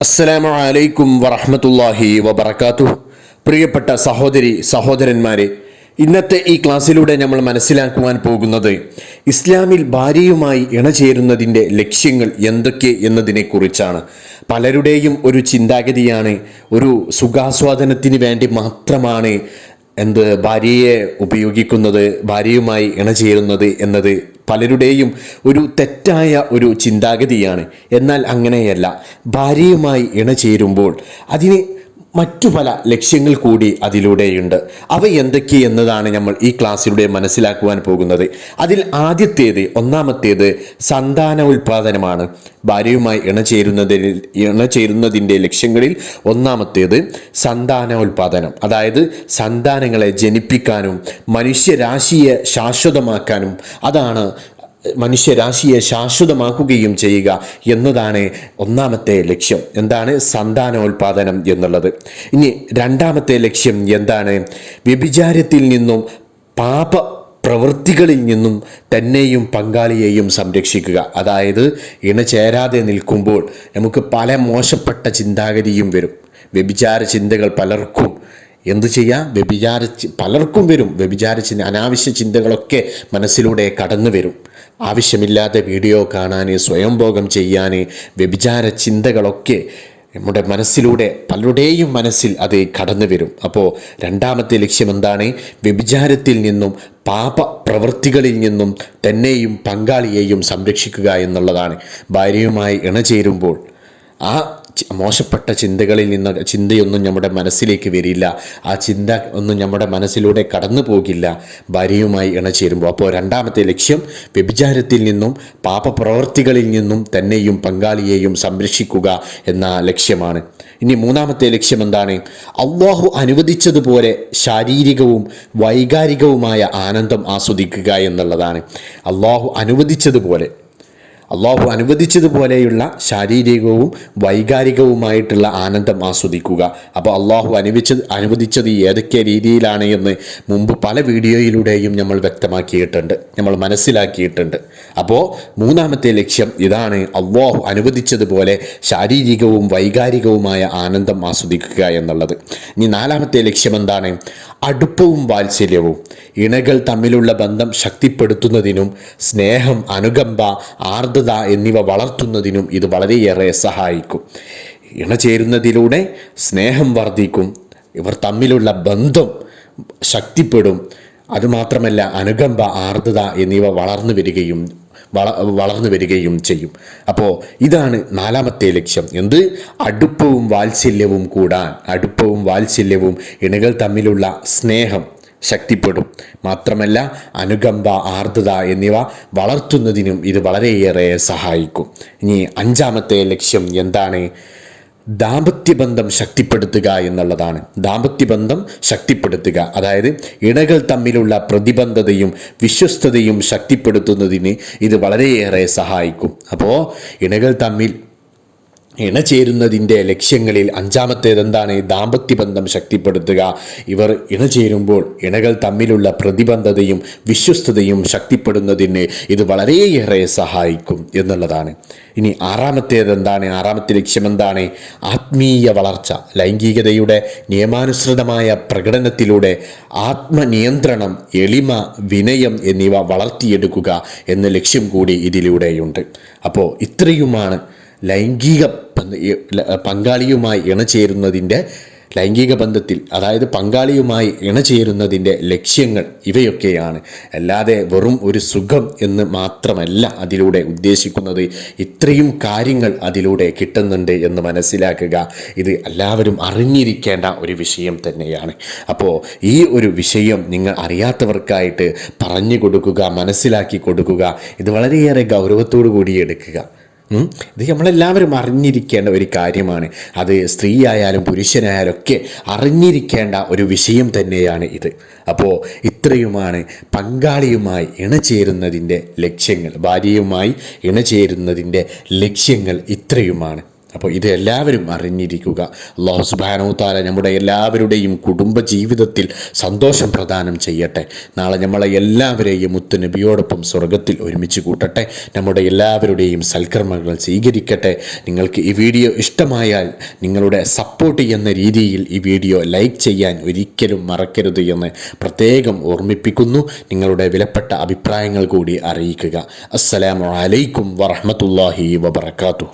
അസ്സലാമു അലൈക്കും വറഹ്മത്തുള്ളാഹി വബർക്കാത്തു പ്രിയപ്പെട്ട സഹോദരി സഹോദരന്മാരെ ഇന്നത്തെ ഈ ക്ലാസ്സിലൂടെ നമ്മൾ മനസ്സിലാക്കുവാൻ പോകുന്നത് ഇസ്ലാമിൽ ഭാര്യയുമായി ഇണചേരുന്നതിന്റെ ലക്ഷ്യങ്ങൾ എന്തൊക്കെ എന്നതിനെക്കുറിച്ചാണ്. പലരുടെയും ഒരു ചിന്താഗതിയാണ് ഒരു സുഖാസ്വാദനത്തിന് വേണ്ടി മാത്രമാണ് എന്ത് ഭാര്യയെ ഉപയോഗിക്കുന്നത് ഭാര്യയുമായി ഇണചേരുന്നത് എന്നത് പലരുടെയും ഒരു തെറ്റായ ഒരു ചിന്താഗതിയാണ്. എന്നാൽ അങ്ങനെയല്ല. ഭാര്യയുമായി ഇണചേരുമ്പോൾ അതിന് മറ്റു പല ലക്ഷ്യങ്ങൾ കൂടി അതിലൂടെയുണ്ട്. അവ എന്തൊക്കെ എന്നതാണ് നമ്മൾ ഈ ക്ലാസ്സിലൂടെ മനസ്സിലാക്കുവാൻ പോകുന്നത്. അതിൽ ആദ്യത്തേത് ഒന്നാമത്തേത് സന്താന ഉൽപാദനമാണ് ഭാര്യയുമായി ഇണചേരുന്നതിൽ ഇണചേരുന്നതിന്റെ ലക്ഷ്യങ്ങളിൽ ഒന്നാമത്തേത് സന്താന ഉൽപാദനം അതായത് സന്താനങ്ങളെ ജനിപ്പിക്കാനും മനുഷ്യരാശിയെ ശാശ്വതമാക്കാനും അതാണ് മനുഷ്യരാശിയെ ശാശ്വതമാക്കുകയും ചെയ്യുക എന്നതാണ് ഒന്നാമത്തെ ലക്ഷ്യം. എന്താണ്? സന്താനോൽപാദനം എന്നുള്ളത്. ഇനി രണ്ടാമത്തെ ലക്ഷ്യം എന്താണ്? വ്യഭിചാരത്തിൽ നിന്നും പാപ പ്രവൃത്തികളിൽ നിന്നും തന്നെയും പങ്കാളിയെയും സംരക്ഷിക്കുക. അതായത് ഇണചേരാതെ നിൽക്കുമ്പോൾ നമുക്ക് പല മോശപ്പെട്ട ചിന്താഗതിയും വരും. വ്യഭിചാര ചിന്തകൾ പലർക്കും. എന്തു ചെയ്യാം? വ്യഭിചാര പലർക്കും വരും. വ്യഭിചാര ചിന്ത അനാവശ്യ ചിന്തകളൊക്കെ മനസ്സിലൂടെ കടന്നു വരും ആവശ്യമില്ലാത്ത വീഡിയോ കാണാൻ സ്വയംഭോഗം ചെയ്യാൻ വ്യഭിചാര ചിന്തകളൊക്കെ നമ്മുടെ മനസ്സിലൂടെ പലരുടെയും മനസ്സിൽ അത് കടന്നു വരും. അപ്പോൾ രണ്ടാമത്തെ ലക്ഷ്യം എന്താണ് വ്യഭിചാരത്തിൽ നിന്നും പാപ പ്രവൃത്തികളിൽ നിന്നും തന്നെയും പങ്കാളിയെയും സംരക്ഷിക്കുക എന്നുള്ളതാണ്. ഭാര്യയുമായി ഇണചേരുമ്പോൾ ആ മോശപ്പെട്ട ചിന്തകളിൽ നിന്ന് ചിന്തയൊന്നും നമ്മുടെ മനസ്സിലേക്ക് വരില്ല. ആ ചിന്ത ഒന്നും നമ്മുടെ മനസ്സിലൂടെ കടന്നു പോകില്ല. ഭാര്യയുമായി ഇണചേരുമ്പോൾ. അപ്പോൾ രണ്ടാമത്തെ ലക്ഷ്യം വ്യഭിചാരത്തിൽ നിന്നും പാപപ്രവർത്തികളിൽ നിന്നും തന്നെയും പങ്കാളിയെയും സംരക്ഷിക്കുക എന്ന ലക്ഷ്യമാണ്. ഇനി മൂന്നാമത്തെ ലക്ഷ്യം എന്താണ്? അള്ളാഹു അനുവദിച്ചതുപോലെ ശാരീരികവും വൈകാരികവുമായ ആനന്ദം ആസ്വദിക്കുക എന്നുള്ളതാണ്. അള്ളാഹു അനുവദിച്ചതുപോലെ. അള്ളാഹു അനുവദിച്ചതുപോലെയുള്ള ശാരീരികവും വൈകാരികവുമായിട്ടുള്ള ആനന്ദം ആസ്വദിക്കുക. അപ്പോൾ അള്ളാഹു അനുവദിച്ച അനുവദിച്ചത് ഏതൊക്കെ രീതിയിലാണ് എന്ന് മുമ്പ് പല വീഡിയോയിലൂടെയും നമ്മൾ വ്യക്തമാക്കിയിട്ടുണ്ട്. നമ്മൾ മനസ്സിലാക്കിയിട്ടുണ്ട്. അപ്പോൾ മൂന്നാമത്തെ ലക്ഷ്യം ഇതാണ് അള്ളാഹു അനുവദിച്ചതുപോലെ ശാരീരികവും വൈകാരികവുമായ ആനന്ദം ആസ്വദിക്കുക എന്നുള്ളത്. ഇനി നാലാമത്തെ ലക്ഷ്യം എന്താണ്? അടുപ്പവും വാത്സല്യവും. ഇണകൾ തമ്മിലുള്ള ബന്ധം ശക്തിപ്പെടുത്തുന്നതിനും സ്നേഹം അനുകമ്പ ആർദ്രത എന്നിവ വളർത്തുന്നതിനും ഇത് വളരെയേറെ സഹായിക്കും. ഇണ ഇണചേരുന്നതിലൂടെ സ്നേഹം വർദ്ധിക്കും ഇവർ തമ്മിലുള്ള ബന്ധം ശക്തിപ്പെടും. അതുമാത്രമല്ല അനുകമ്പ ആർദ്രത എന്നിവ വളർന്നു വരികയും വളർന്നു വരികയും ചെയ്യും. അപ്പോൾ ഇതാണ് നാലാമത്തെ ലക്ഷ്യം. എന്ത്? അടുപ്പവും വാത്സല്യവും കൂടാൻ. അടുപ്പവും വാത്സല്യവും ഇണകൾ തമ്മിലുള്ള സ്നേഹം ശക്തിപ്പെടും. മാത്രമല്ല അനുകമ്പ ആർദ്രത എന്നിവ വളർത്തുന്നതിനും ഇത് വളരെയേറെ സഹായിക്കും. ഇനി അഞ്ചാമത്തെ ലക്ഷ്യം എന്താണ്? ദാമ്പത്യബന്ധം ശക്തിപ്പെടുത്തുക എന്നുള്ളതാണ്. ദാമ്പത്യബന്ധം ശക്തിപ്പെടുത്തുക. അതായത് ഇണകൾ തമ്മിലുള്ള പ്രതിബന്ധതയും വിശ്വസ്തതയും ശക്തിപ്പെടുത്തുന്നതിന് ഇത് വളരെയേറെ സഹായിക്കും. അപ്പോൾ ഇണകൾ തമ്മിൽ ഇണചേരുന്നതിന്റെ ലക്ഷ്യങ്ങളിൽ അഞ്ചാമത്തേത് എന്താണ് ദാമ്പത്യബന്ധം ശക്തിപ്പെടുത്തുക. ഇവർ ഇണചേരുമ്പോൾ ഇണകൾ തമ്മിലുള്ള പ്രതിബന്ധതയും വിശ്വസ്തതയും ശക്തിപ്പെടുന്നതിന് ഇത് വളരെയേറെ സഹായിക്കും എന്നുള്ളതാണ്. ഇനി ആറാമത്തേത് എന്താണ് ആറാമത്തെ ലക്ഷ്യം എന്താണ് ആത്മീയ വളർച്ച ലൈംഗികതയുടെ നിയമാനുസൃതമായ പ്രകടനത്തിലൂടെ ആത്മനിയന്ത്രണം എളിമ വിനയം എന്നിവ വളർത്തിയെടുക്കുക എന്ന ലക്ഷ്യം കൂടി ഇതിലൂടെയുണ്ട്. അപ്പോൾ ഇത്രയുമാണ് ലൈംഗിക പങ്കാളിയുമായി ഇണചേരുന്നതിന്റെ ലൈംഗിക ബന്ധത്തിൽ അതായത് പങ്കാളിയുമായി ഇണചേരുന്നതിന്റെ ലക്ഷ്യങ്ങൾ ഇവയൊക്കെയാണ്. അല്ലാതെ വെറും ഒരു സുഖം എന്ന് മാത്രമല്ല അതിലൂടെ ഉദ്ദേശിക്കുന്നത്. ഇത്രയും കാര്യങ്ങൾ അതിലൂടെ കിട്ടുന്നുണ്ട് എന്ന് മനസ്സിലാക്കുക. ഇത് എല്ലാവരും അറിഞ്ഞിരിക്കേണ്ട ഒരു വിഷയം തന്നെയാണ്. അപ്പോൾ ഈ ഒരു വിഷയം നിങ്ങൾ അറിയാത്തവർക്കായിട്ട് പറഞ്ഞു കൊടുക്കുക മനസ്സിലാക്കി കൊടുക്കുക. ഇത് വളരെയേറെ ഗൗരവത്തോടു കൂടി എടുക്കുക. ഇത് നമ്മളെല്ലാവരും അറിഞ്ഞിരിക്കേണ്ട ഒരു കാര്യമാണ്. അത് സ്ത്രീ ആയാലും പുരുഷനായാലും ഒക്കെ അറിഞ്ഞിരിക്കേണ്ട ഒരു വിഷയം തന്നെയാണ് ഇത്. അപ്പോൾ ഇത്രയുമാണ് പങ്കാളിയുമായി ഇണചേരുന്നതിന്റെ ലക്ഷ്യങ്ങൾ. ഭാര്യയുമായി ഇണചേരുന്നതിന്റെ ലക്ഷ്യങ്ങൾ ഇത്രയുമാണ്. അപ്പോൾ ഇത് എല്ലാവരും അറിഞ്ഞിരിക്കുക. അള്ളാഹു താല നമ്മുടെ എല്ലാവരുടെയും കുടുംബ ജീവിതത്തിൽ സന്തോഷം പ്രദാനം ചെയ്യട്ടെ. നാളെ നമ്മളെ എല്ലാവരെയും മുത്ത് നബിയോടൊപ്പം സ്വർഗത്തിൽ ഒരുമിച്ച് കൂട്ടട്ടെ. നമ്മുടെ എല്ലാവരുടെയും സൽക്കർമ്മങ്ങൾ സ്വീകരിക്കട്ടെ. നിങ്ങൾക്ക് ഈ വീഡിയോ ഇഷ്ടമായാൽ നിങ്ങളുടെ സപ്പോർട്ട് എന്ന രീതിയിൽ ഈ വീഡിയോ ലൈക്ക് ചെയ്യാൻ ഒരിക്കലും മറക്കരുത് എന്ന് പ്രത്യേകം ഓർമ്മിപ്പിക്കുന്നു. നിങ്ങളുടെ വിലപ്പെട്ട അഭിപ്രായങ്ങൾ കൂടി അറിയിക്കുക. അസ്സലാമു അലൈക്കും വറഹമത്തല്ലാഹി വബർക്കാത്തു